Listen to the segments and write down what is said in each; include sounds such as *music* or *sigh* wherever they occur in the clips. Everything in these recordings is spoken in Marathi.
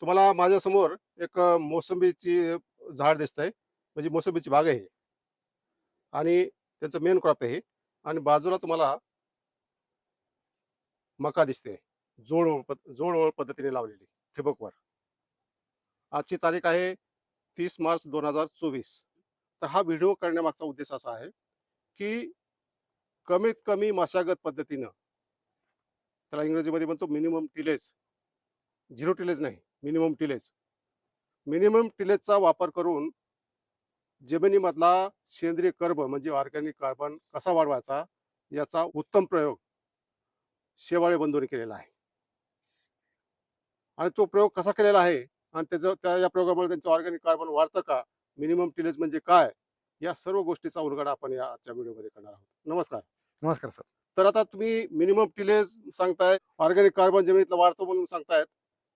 तुम्हाला माझ्यासमोर एक मोसंबीची झाड दिसतंय. म्हणजे मोसंबीची बाग आहे आणि त्यांचं मेन क्रॉप आहे आणि बाजूला तुम्हाला मका दिसते जोड पद- जोड ओळ पद्धतीने लावलेली ठिबकवर. आजची तारीख आहे तीस मार्च दोन हजार चोवीस. तर हा व्हिडिओ करण्यामागचा उद्देश असा आहे की कमीत कमी मशागत पद्धतीनं त्याला इंग्रजीमध्ये म्हणतो मिनिमम टिलेज झिरो टिलेज नाही. Minimum tillage. मिनिमम टिलेजचा वापर करून जमिनीमधला सेंद्रिय कर्ब म्हणजे ऑर्गॅनिक कार्बन कसा वाढवायचा याचा उत्तम प्रयोग शेवाळे बंधूंनी केलेला आहे. आणि तो प्रयोग कसा केलेला आहे आणि त्याचं त्या या प्रयोगामुळे त्यांचं ऑर्गॅनिक कार्बन वाढतं का? मिनिमम टिलेज म्हणजे काय? या सर्व गोष्टीचा उलगडा आपण या आजच्या व्हिडिओमध्ये करणार आहोत. नमस्कार. नमस्कार सर. तर आता तुम्ही मिनिमम टिलेज सांगताय ऑर्गॅनिक कार्बन जमिनीतलं वाढतो म्हणून सांगतायत.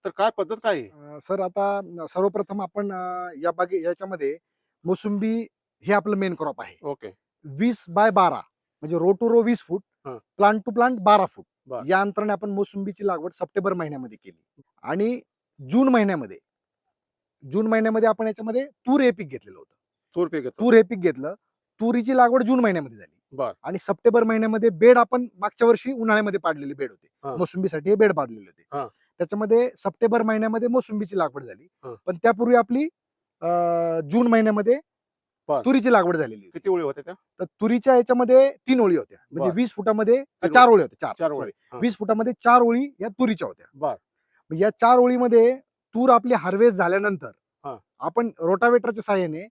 तर काय पद्धत काय आहे अं, सर आता सर्वप्रथम आपण अं, या बागे याच्यामध्ये मोसंबी हे आपलं मेन क्रॉप आहे ओके वीस बाय बारा म्हणजे रो टू रो वीस फूट हा. प्लांट टू प्लांट बारा फूट बर. या अंतराने आपण मोसंबीची लागवड सप्टेंबर महिन्यामध्ये केली आणि जून महिन्यामध्ये जून महिन्यामध्ये आपण याच्यामध्ये तूर हे पीक घेतलेलं होतं तूर पीक घेतो तूर हे पीक घेतलं तुरीची लागवड जून महिन्यामध्ये झाली बर. आणि सप्टेंबर महिन्यामध्ये बेड आपण मागच्या वर्षी उन्हाळ्यामध्ये पाडलेले बेड होते. मोसंबीसाठी हे बेड पाडलेले हा. होते त्याच्यामध्ये सप्टेंबर महिन्यामध्ये मोसंबीची लागवड झाली. पण त्यापूर्वी आपली जून महिन्यामध्ये. तुरीची लागवड झालेली किती ओळी होत्या त्या? तर तुरीच्या याच्यामध्ये तीन ओळी होत्या. म्हणजे. वीस फुटामध्ये चार ओळी. होत्या. चार चार ओळी. वीस फुटामध्ये चार ओळी या तुरीच्या होत्या. या चार ओळीमध्ये तूर आपली हार्वेस्ट झाल्यानंतर. आपण रोटावेटरच्या साहाय्याने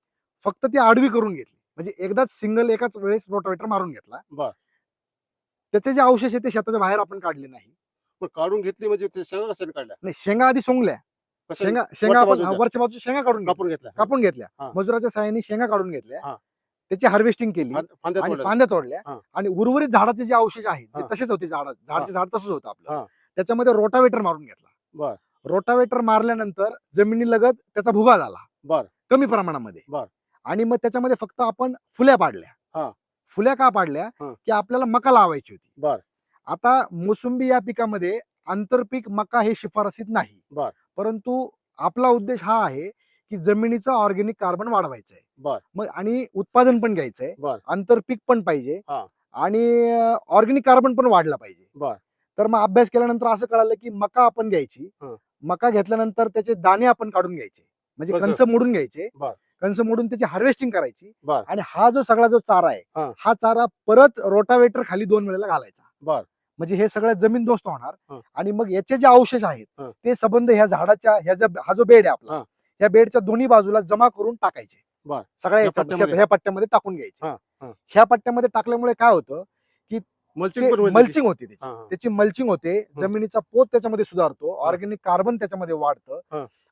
फक्त ती आडवी करून घेतली. म्हणजे एकदाच सिंगल एकाच वेळेस रोटावेटर मारून घेतला. बर. त्याचे जे अवशेष आहे ते शेताच्या बाहेर आपण काढले नाही. पण काढून घेतली म्हणजे ते शेंगा कशाने काढल्या नाही शेंगा आधी सोंगल्या कशाने? शेंगा शेंगा वरच्या आपण बाजूच्या? वरच्या बाजूच्या शेंगा काढून घेतल्या. कापून घेतल्या कापून घेतल्या हा. मजुराच्या सहाय्याने शेंगा काढून घेतल्या हा. त्याची हार्वेस्टिंग केली फांद- फांद्या आणि तोडल्या. फांद्या तोडल्या हा. आणि उर्वरित झाडाचे जे अवशेष आहेत ते हा. तसेच होते झाड झाडचे झाड तसंच होतं हा. आपलं त्याच्यामध्ये रोटावेटर मारून घेतला बर रोटावेटर मारल्यानंतर जमिनीलगत त्याचा भुगा झाला बर कमी प्रमाणामध्ये बर. आणि मग त्याच्यामध्ये फक्त आपण फुल्या पाडल्या हा. फुल्या का पाडल्या हा. की आपल्याला मका लावायची होती बर आता मोसंबी या पिकामध्ये आंतरपीक मका हे शिफारसीत नाही. बर. परंतु आपला उद्देश हा आहे की जमिनीचं ऑर्गेनिक कार्बन वाढवायचं आहे. बर. मग आणि उत्पादन पण घ्यायचंय बर. आंतरपीक पण पाहिजे आणि ऑर्गेनिक कार्बन पण वाढला पाहिजे. बर. तर मग अभ्यास केल्यानंतर असं कळालं की मका आपण घ्यायची. मका घेतल्यानंतर त्याचे दाणे आपण काढून घ्यायचे. म्हणजे कसं? मोडून घ्यायचे. कंस मोडून त्याची हार्वेस्टिंग करायची. आणि हा जो सगळा जो चारा. आहे हा चारा परत रोटावेटर खाली दोन वेळेला घालायचा. बर. म्हणजे हे सगळं जमीनदोस्त होणार. हं. आणि मग याचे जे अवशेष आहेत. ते संबंध ह्या झाडाच्या ह्या हा जो बेड आहे आपला हा. या बेडच्या दोन्ही बाजूला जमा करून टाकायचे. सगळ्या? ह्या पट्ट्यामध्ये टाकून घ्यायचे. ह्या पट्ट्यामध्ये टाकल्यामुळे काय होतं की मल्चिंग होते त्याची. त्याची मल्चिंग होते जमिनीचा पोत त्याच्यामध्ये सुधारतो ऑर्गेनिक कार्बन त्याच्यामध्ये. वाढतं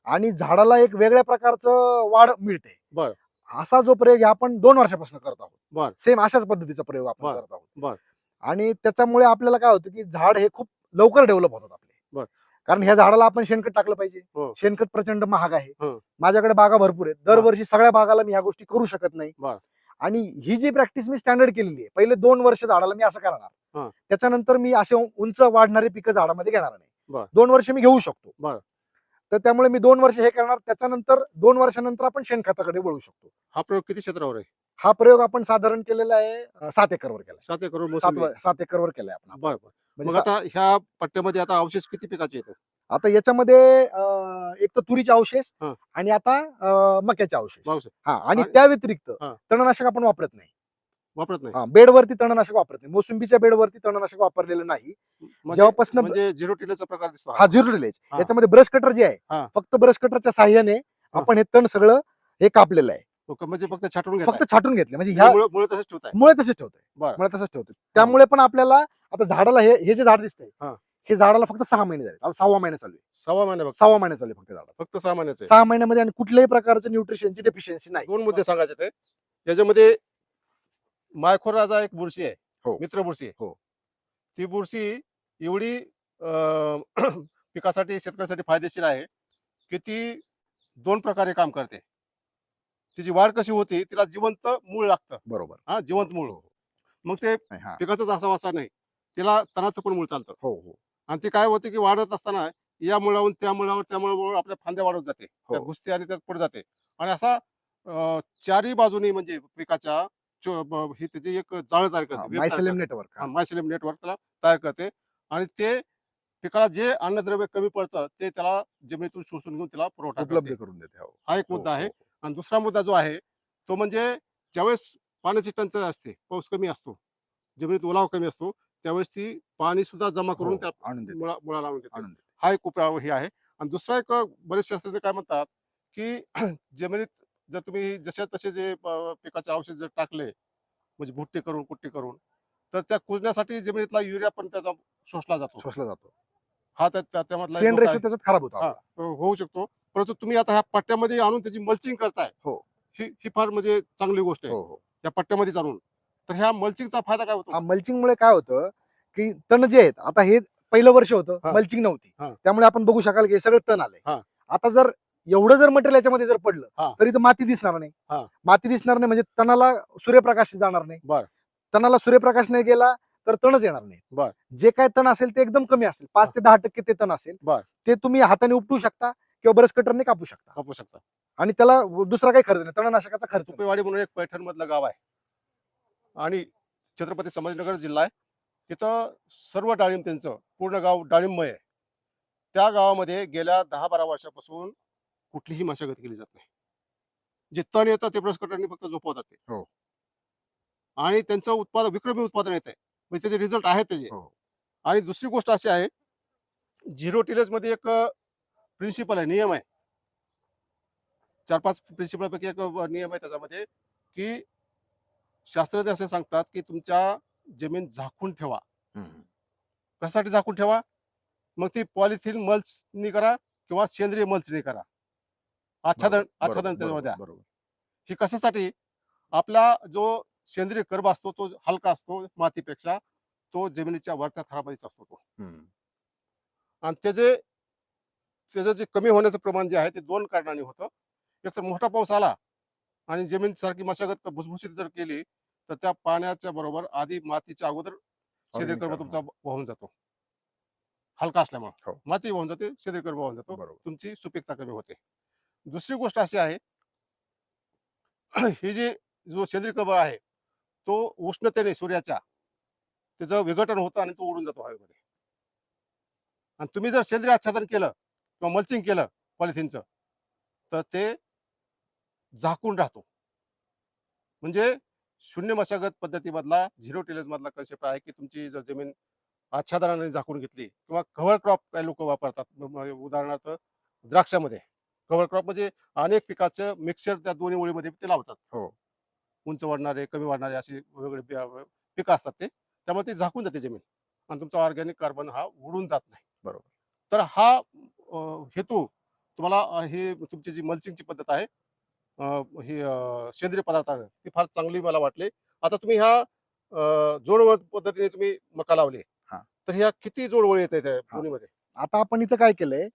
आणि झाडाला एक वेगळ्या प्रकारचं वाढ मिळते. बर. असा जो प्रयोग आपण दोन वर्षापासून करत आहोत. बर. सेम अशाच पद्धतीचा प्रयोग आपण करत आहोत. बर. आणि त्याच्यामुळे आपल्याला काय होतं की झाड हे खूप लवकर डेव्हलप होतात आपले. कारण ह्या झाडाला आपण शेणखत टाकलं पाहिजे. हो. शेणखत प्रचंड महाग आहे. हं. माझ्याकडे बागा भरपूर आहेत. दरवर्षी सगळ्या बागाला मी ह्या गोष्टी करू शकत नाही. आणि ही जी प्रॅक्टिस मी स्टँडर्ड केलेली आहे पहिले दोन वर्ष झाडाला मी असं. करणार. त्याच्यानंतर मी असे उंच वाढणारी पिकं झाडामध्ये घेणार नाही. दोन वर्ष मी घेऊ शकतो. तर त्यामुळे मी दोन वर्ष हे करणार. त्याच्यानंतर दोन वर्षानंतर आपण शेणखताकडे वळू शकतो. हा प्रयोग किती क्षेत्रावर आहे? हा प्रयोग आपण साधारण केलेला आहे सात एकरवर केला सात एकर सात मोसंबी सात एकरवर केलाय आपण. बर बर. म्हणजे सा- आता ह्या पट्ट्यामध्ये आता अवशेष किती पिकाचे येतात आता याच्यामध्ये अं, एक तर तुरीचे अवशेष हा. आणि आता अं, मक्याचे अवशेष. पाऊस हा आणि आणि- त्या व्यतिरिक्त हा. तणनाशक आपण वापरत नाही. वापरत नाही. हा, बेडवरती तणनाशक वापरत नाही. मोसंबीच्या बेडवरती तणनाशक वापरलेलं नाही. म्हणजे जेव्हापासून म्हणजे झिरो टिलेचा प्रकार दिसतो हा. झिरो रिलेज हा. याच्यामध्ये ब्रश कटर जे हा. आहे फक्त ब्रश कटरच्या साह्याने आपण हे तण सगळं हे कापलेलं आहे. म्हणजे फक्त छाटून फक्त छाटून घेतले. म्हणजे ह्या मुळे तसंच ठेवताय. मुळे तसेच ठेवतोय. मुळे तसंच ठेवतोय. त्यामुळे पण आपल्याला आता झाडाला हे हे जे झाड दिसतंय हा. हे झाडाला फक्त सहा महिने झाले. आता सहावा महिना चालू आहे. सहा महिने सहावा महिना चालू फक्त झाडाला फक्त सहा महिन्याचे सहा महिन्यामध्ये आणि कुठल्याही प्रकारचं न्यूट्रिशनची डेफिशियन्सी नाही. दोन मुद्दे सांगायचे ते त्याच्यामध्ये मायखोराजा एक बुरशी आहे. हो. मित्र बुरशी आहे. हो. ती बुरशी एवढी *clears throat* पिकासाठी शेतकऱ्यासाठी फायदेशीर आहे की ती दोन प्रकारे काम करते. तिची वाढ कशी होती तिला जिवंत मूळ लागतं. बरोबर. हा जिवंत मूळ. मग ते हा. पिकाचाच असा वासा नाही. तिला तणाचं पण मूळ चालतं. हो हो. आणि ते काय होते की वाढत असताना या मुळावरून त्या मुळावर त्या मुळावर आपल्या फांद्या वाढत जाते. त्यात हो. घुसते आणि त्यात पुढे जाते. आणि असा अं, चारही बाजूनी म्हणजे पिकाच्या चो- ब- ही त्याची एक जाळ तयार करते. तयार करते. नेटवर्क हा, मायसेलियम नेटवर्क त्याला तयार करते. आणि ते पिकाला जे अन्नद्रव्य कमी पडतं ते त्याला जमिनीतून शोषून घेऊन त्याला पुरवठा उपलब्ध करते. करून देते. हो. हा एक हो, मुद्दा आहे. हो, हो. आणि दुसरा मुद्दा जो आहे तो म्हणजे ज्यावेळेस पाण्याची टंचाई असते पाऊस कमी असतो जमिनीत ओलावा कमी असतो त्यावेळेस ती पाणी सुद्धा जमा करून हो, त्या मुळा मुळाला आणून देते. हा एक उपाय हे आहे. आणि दुसरा एक बरेच शास्त्रज्ञ काय म्हणतात की *clears throat* जमिनीत जर तुम्ही जसे तसे जे पिकाचे औषध जर टाकले म्हणजे भुट्टी करून कुट्टी करून तर त्या कुजण्यासाठी जमिनीतला युरिया पण त्याचा शोषला जातो. शोषला जातो. हा. त्याच्यात खराब होतो हा. होऊ शकतो. परंतु तुम्ही आता ह्या पट्ट्यामध्ये आणून त्याची मल्चिंग करताय हो. ही ही फार म्हणजे चांगली गोष्ट आहे हो हो या पट्ट्यामध्येच आणून तर ह्या मल्चिंगचा फायदा काय होतो मल्चिंग मुळे काय होतं की तण जे आहेत आता हे पहिलं वर्ष होतं हा. मल्चिंग नव्हती. त्यामुळे आपण बघू शकाल की हे सगळं तण आलंय हा. आता जर एवढं जर मटेरियल याच्यामध्ये जर हा. पडलं तरी तर माती दिसणार हा. नाही माती दिसणार नाही म्हणजे तणाला सूर्यप्रकाश जाणार नाही बर. तणाला सूर्यप्रकाश नाही गेला तर तणच येणार बर. नाही जे काय तण असेल ते एकदम कमी असेल पाच ते दहा टक्के ते तण असेल बर. ते तुम्ही हाताने उपटू शकता किंवा बरस कटरने कापू शकता. कापू शकता. आणि त्याला दुसरा काही खर्च नाही तणनाशकाचा खर्च नाही. सुपेवाडी म्हणून एक पैठण मधलं गाव आहे. आणि छत्रपती संभाजीनगर जिल्हा आहे. तिथं सर्व डाळिंब त्यांचं पूर्ण गाव डाळिंबमय आहे. त्या गावामध्ये गेल्या दहा बारा वर्षापासून कुठलीही मशागत केली जात नाही. जे तण येतं ते ब्रश कटरनी फक्त झोपवतात ते. हो. आणि त्यांचं उत्पादन विक्रमी उत्पादन येत आहे म्हणजे त्याचे रिझल्ट आहेत त्याचे. हो. आणि दुसरी गोष्ट अशी आहे झिरो टिलेजमध्ये एक प्रिन्सिपल आहे नियम आहे. चार पाच प्रिन्सिपल पैकी एक नियम आहे त्याच्यामध्ये की शास्त्रज्ञ असे सांगतात की तुमच्या जमीन झाकून ठेवा. कशासाठी झाकून ठेवा? मग ती पॉलिथिन मल्चनी करा किंवा सेंद्रिय मल्चनी करा. आच्छादन आच्छादन त्याच्यावर बरोबर, द्या. बरोबर. ही कशासाठी? आपला जो सेंद्रिय कर्ब असतो तो हलका असतो मातीपेक्षा तो जमिनीच्या वरच्या थरामध्येच असतो तो. आणि त्याचे त्याचं जे कमी होण्याचं प्रमाण जे आहे ते दोन कारणांनी होतं. एक तर मोठा पाऊस आला आणि जमीन सारखी मशागत भुसभुशीत जर केली तर त्या पाण्याच्या बरोबर आधी मातीच्या अगोदर Organic तुमचा वाहून जातो. हलका असल्यामुळे. हो. माती वाहून जाते कर्ब वाहून जातो. तुमची सुपीकता कमी होते. दुसरी गोष्ट अशी आहे *clears throat* ही जी जो सेंद्रिय कर्ब आहे तो उष्णतेने सूर्याच्या त्याचं विघटन होतं आणि तो उडून जातो हवेमध्ये. आणि तुम्ही जर सेंद्रिय आच्छादन केलं किंवा मल्चिंग केलं पॉलिथिनचं तर ते झाकून राहतो. म्हणजे शून्य मशागत पद्धतीमधला झिरो टिलेज मधला कन्सेप्ट आहे की तुमची जर जमीन आच्छादनाने झाकून घेतली किंवा कव्हर क्रॉप काही लोक वापरतात. उदाहरणार्थ द्राक्षामध्ये. कव्हर क्रॉप म्हणजे अनेक पिकाचं मिक्सर त्या दोन्ही ओळीमध्ये ते लावतात. हो. उंच वाढणारे कमी वाढणारे असे वेगवेगळे पिकं असतात ते. त्यामुळे ते झाकून जाते जमीन. आणि तुमचा ऑर्गॅनिक कार्बन हा उडून जात नाही. बरोबर. तर हा हेतू तुम्हाला ही तुमची जी मल्चिंगची पद्धत आहे ही सेंद्रिय पदार्थाने ती फार चांगली मला वाटली आता तुम्ही ह्या जोडवळ पद्धतीने तुम्ही मका लावली हा. तर ह्या किती जोडवळी येत दोन्हीमध्ये आता आपण इथं काय केलंय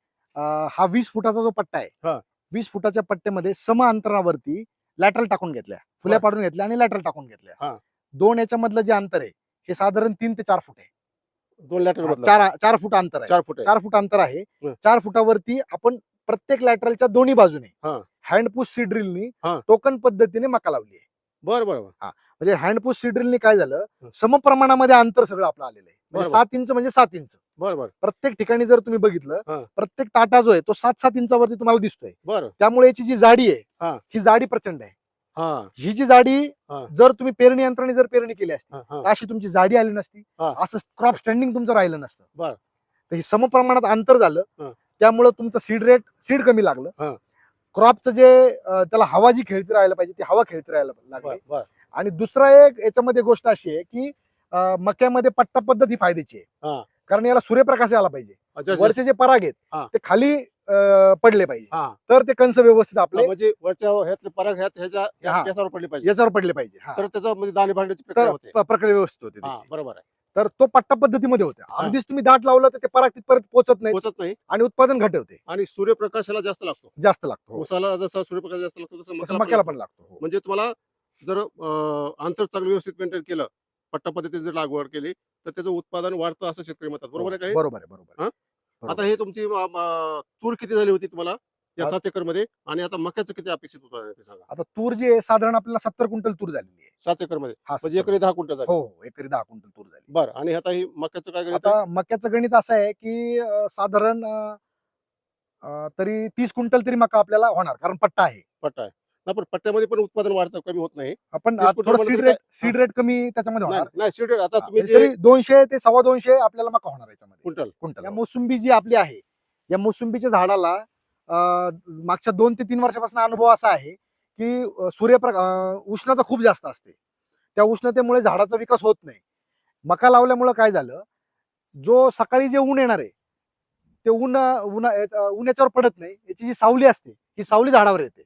हा वीस फुटाचा जो पट्टा हा. आहे वीस फुटाच्या पट्ट्यामध्ये सम अंतरावरती लॅटरल टाकून घेतल्या फुल्या. पाडून घेतल्या आणि लॅटरल टाकून. घेतल्या दोन याच्यामधलं जे अंतर आहे हे साधारण तीन ते चार फूट आहे दोन लॅटर चार चार फूट अंतर आहे चार फूट आहे चार फूट अंतर आहे हं. चार फुटावरती आपण प्रत्येक लॅटरलच्या दोन्ही बाजूने हा. हँडपूस सीड्रिलनी हा. टोकन पद्धतीने मका लावली आहे बरं बरं बरं. म्हणजे हँडपूस सीड्रिलनी काय झालं हं. समप्रमाणामध्ये अंतर सगळं आपलं आलेलं आहे म्हणजे बरोबर. सात इंच म्हणजे सात इंच बरं बरं प्रत्येक ठिकाणी जर तुम्ही बघितलं. प्रत्येक ताटा जो आहे तो सात सात इंचावरती तुम्हाला दिसतोय बरं त्यामुळे याची जी जाडी हा. आहे ही जाडी प्रचंड आहे हा जी जाडी. जर तुम्ही पेरणी यंत्राने जर पेरणी केली असती तर अशी तुमची जाडी आली नसती. असं क्रॉप स्टँडिंग तुमचं राहिलं नसतं बरं. तर हे समप्रमाणात अंतर झालं. त्यामुळं तुमचं सीड रेट सीड कमी लागलं. क्रॉपचं जे त्याला हवा जी खेळती राहायला पाहिजे ती हवा खेळती राहायला लागली आणि दुसरा एक याच्यामध्ये गोष्ट अशी आहे की मक्यामध्ये पट्टा पद्धत ही फायद्याची. आहे कारण याला सूर्यप्रकाश आला पाहिजे. वरचे जे पराग आहेत. ते खाली पडले पाहिजे हा तर ते कंस व्यवस्थित आपले म्हणजे वरच्या ह्यातले पराग ह्यात ह्याच्या हा. पडली पाहिजे याच्यावर पडले पाहिजे हा. तर त्याचं म्हणजे दाणे भांडण्याची प्रक्रिया तर होते प- प्रक्रिया व्यवस्थित होते हा त्याची. बरोबर आहे तर तो पट्टा पद्धतीमध्ये होते अगदीच तुम्ही दाट लावलं तर ते पराग तिथपर्यंत पोहोचत नाही पोचत नाही आणि उत्पादन घटवते आणि सूर्यप्रकाशाला जास्त लागतो जास्त लागतो हो. उसाला जसा सूर्यप्रकाश जास्त लागतो तसं मक्याला. पण लागतो हो. म्हणजे तुम्हाला जर अं, अंतर चांगलं व्यवस्थित मेंटेन केलं पट्टा पद्धतीने जर लागवड केली तर त्याचं उत्पादन वाढतं असं शेतकरी म्हणतात बरोबर आहे काही बरोबर आहे बरोबर आहे. आता हे तुमची म- म- तूर किती झाली होती तुम्हाला या सात एकरमध्ये आणि आता मक्याचं किती अपेक्षित होतं ते सांगा. आता तूर जी आहे साधारण आपल्याला सत्तर क्विंटल तूर झालेली आहे. सात एकरमध्ये हा म्हणजे 70. एकरी दहा क्विंटल झाली. हो हो एकरी दहा क्विंटल तूर झाली. बरं आणि आता ही मक्याचं काय गणित आहे? आता मक्याचं गणित असं आहे की अं, साधारण अं, अं, तरी तीस क्विंटल तरी मका आपल्याला होणार कारण पट्टा आहे. पट्टा आहे. नाही पण पट्ट्यामध्ये पण उत्पादन वाढतं कमी होत नाही. आपण 30 क्विंटल थोडं सीड रेट सीड रेट कमी त्याच्यामध्ये होणार. नाही नाही शेड्यूल आता तुम्ही म्हणजे जे तरी दोनशे ते सव्वा दोनशे आपल्याला मका होणार याच्यामध्ये. क्विंटल क्विंटल या मोसुंबी जी आपली आहे या मोसुंबीच्या झाडाला अं, मागच्या दोन ते तीन वर्षापासून अनुभव असा आहे की सूर्यप्रका उष्णता खूप जास्त असते. त्या उष्णतेमुळे झाडाचा विकास होत नाही. मका लावल्यामुळे काय झालं? जो सकाळी जे ऊन येणार आहे ते ऊन ऊन ऊन याच्यावर पडत नाही. याची जी सावली असते ही सावली झाडावर येते.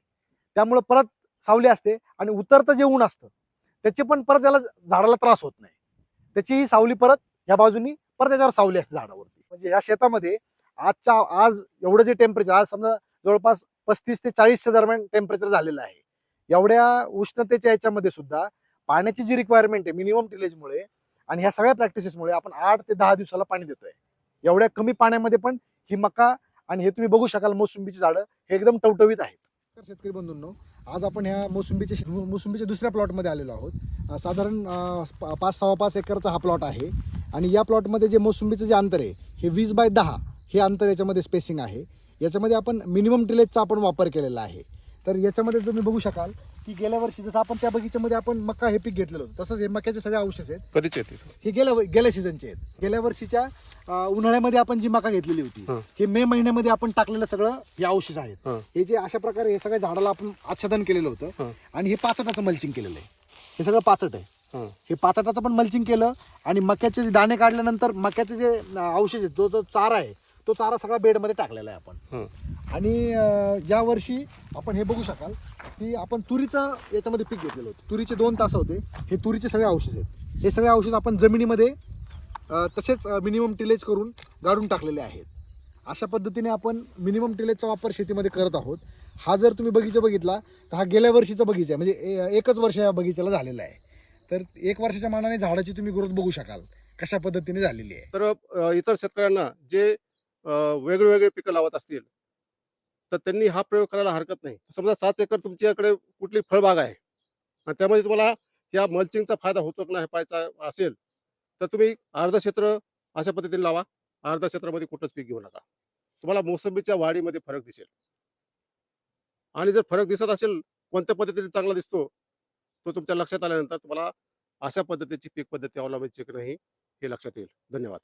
त्यामुळं परत सावली असते आणि उतरतं जे ऊन असतं त्याचे पण परत त्याला झाडाला त्रास होत नाही. त्याचीही सावली परत या बाजूनी परत त्याच्यावर सावली असते झाडावरती. म्हणजे या शेतामध्ये आजच्या आज एवढं जे टेम्परेचर आज समजा जवळपास पस्तीस ते चाळीसच्या दरम्यान टेम्परेचर झालेलं आहे. एवढ्या उष्णतेच्या याच्यामध्ये सुद्धा पाण्याची जी रिक्वायरमेंट आहे मिनिमम टिलेजमुळे आणि ह्या सगळ्या प्रॅक्टिसेसमुळे आपण आठ ते दहा दिवसाला पाणी देतोय. एवढ्या कमी पाण्यामध्ये पण ही मका आणि हे तुम्ही बघू शकाल मोसुंबीची झाडं हे एकदम टवटवीत आहेत. नमस्कार शेतकरी बंधूंनो. आज आपण ह्या मोसंबीच्या मोसंबीच्या दुसऱ्या प्लॉटमध्ये आलेलो आहोत. साधारण पाच सव्वा पाच एकरचा हा प्लॉट आहे. आणि या प्लॉटमध्ये जे मोसंबीचं जे अंतर आहे हे वीस बाय दहा हे अंतर याच्यामध्ये स्पेसिंग आहे. याच्यामध्ये आपण मिनिमम टिलेजचा आपण वापर केलेला आहे. तर याच्यामध्ये तुम्ही बघू शकाल की गेल्या वर्षी जसं आपण त्या बगीच्यामध्ये आपण मका हे पीक घेतलेलं होतं तसंच हे मक्याचे सगळे अवशेष आहेत कधीच येते हे गेल्या गेल्या सीझनचे आहेत गेल्या वर्षीच्या अं, उन्हाळ्यामध्ये आपण जी मका घेतलेली होती हं. हे मे महिन्यामध्ये आपण टाकलेलं सगळं हे अवशेष आहेत हं. हे जे अशा प्रकारे हे सगळ्या झाडाला आपण आच्छादन केलेलं होतं हं. आणि हे पाचटाचं मल्चिंग केलेलं आहे हे सगळं पाचट आहे हं. हे पाचटाचं पण मल्चिंग केलं आणि मक्याचे जे दाणे काढल्यानंतर मक्याचे जे अं, अवशेष आहेत जो जो चारा आहे तो चारा सगळा बेडमध्ये टाकलेला आहे आपण. हं. आणि अं, या वर्षी आपण हे बघू शकाल की आपण तुरीचं याच्यामध्ये पीक घेतलेलं होतं. तुरीचे दोन तास होते. हे तुरीचे सगळे अवशेष आहेत. हे सगळे अवशेष आपण जमिनीमध्ये अं, तसेच मिनिमम टिलेज करून गाडून टाकलेले आहेत. अशा पद्धतीने आपण मिनिमम टिलेजचा वापर शेतीमध्ये करत आहोत. हा जर तुम्ही बगीचा बघितला तर हा गेल्या वर्षीचा बगीचा आहे. म्हणजे ए- एकच वर्ष या बगीच्याला झालेला आहे. तर एक वर्षाच्या मानाने झाडाची तुम्ही ग्रोथ बघू शकाल कशा पद्धतीने झालेली आहे. तर अ, इतर शेतकऱ्यांना जे वेगवेगळे पिकं लावत असतील तर त्यांनी हा प्रयोग करायला हरकत नाही. समजा सात एकर तुमच्याकडे कुठली फळबाग आहे आणि त्यामध्ये तुम्हाला या मल्चिंगचा फायदा होतो की नाही पाहायचा असेल तर तुम्ही अर्ध क्षेत्र अशा पद्धतीने लावा. अर्ध क्षेत्रामध्ये कुठंच पीक घेऊ नका. तुम्हाला मोसंबीच्या वाढीमध्ये फरक दिसेल. आणि जर फरक दिसत असेल कोणत्या पद्धतीने चांगला दिसतो तो तुमच्या लक्षात आल्यानंतर तुम्हाला अशा पद्धतीची पीक पद्धती अवलंबायची की नाही हे लक्षात येईल. धन्यवाद.